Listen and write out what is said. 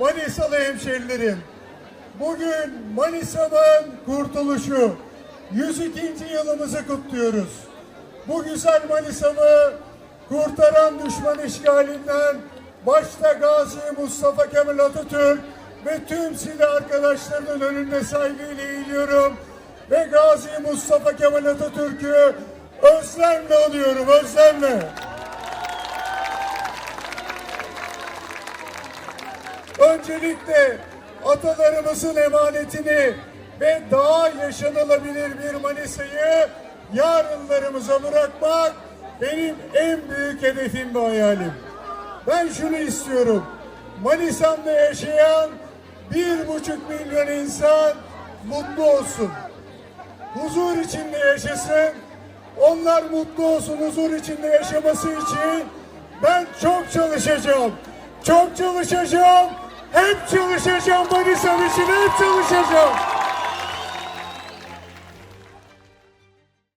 Manisalı hemşerilerim. Bugün Manisa'nın kurtuluşu. 102. yılımızı kutluyoruz. Bu güzel Manisa'mı kurtaran düşman işgalinden başta Gazi Mustafa Kemal Atatürk ve tüm silah arkadaşlarının önünde saygıyla eğiliyorum. Ve Gazi Mustafa Kemal Atatürk'ü özlemle anıyorum, özlemle. Öncelikle atalarımızın emanetini ve daha yaşanılabilir bir Manisa'yı yarınlarımıza bırakmak benim en büyük hedefim ve hayalim. Ben şunu istiyorum. Manisa'mda yaşayan bir buçuk milyon insan mutlu olsun. Huzur içinde yaşasın. Onlar mutlu olsun, huzur içinde yaşaması için ben çok çalışacağım. Çok çalışacağım. Hep çalışacağım Manisa'm için, hep çalışacağım.